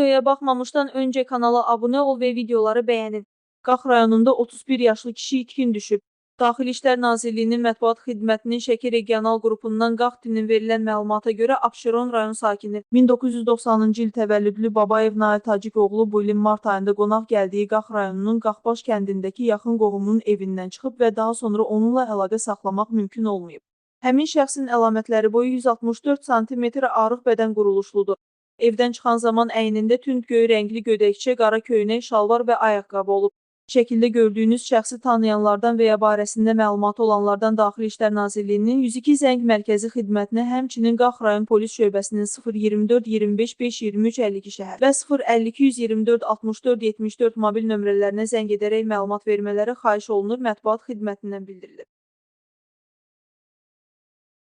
Videoya baxmamışdan öncə kanala abunə ol və videoları bəyənin. Qax rayonunda 31 yaşlı kişi itkin düşüb. Daxili İşlər Nazirliyinin mətbuat xidmətinin Şəki regional qrupundan Qax tinin verilən məlumata görə Abşeron rayon sakini 1990-cı il təvəllüdlü Babayev Nail Tacikoğlu bu ilin mart ayında qonaq gəldiyi Qax rayonunun Qaxbaş kəndindəki yaxın qohumunun evindən çıxıb və daha sonra onunla əlaqə saxlamaq mümkün olmayıb. Həmin şəxsin əlamətləri boyu 164 sm arıq bədən quruluşludur. Evdən çıxan zaman əynində tünd göy rəngli gödəkçə, qara köynək, şalvar və ayaqqabı olub. Şəkildə gördüyünüz şəxsi tanıyanlardan və ya barəsində məlumatı olanlardan Daxili İşlər Nazirliyinin 102 zəng mərkəzi xidmətinə, həmçinin Qax rayon polis şöbəsinin 024 25 523 52 şəhər və 052 124 64 74 mobil nömrələrinə zəng edərək məlumat vermələri xahiş olunur, mətbuat xidmətindən bildirilib.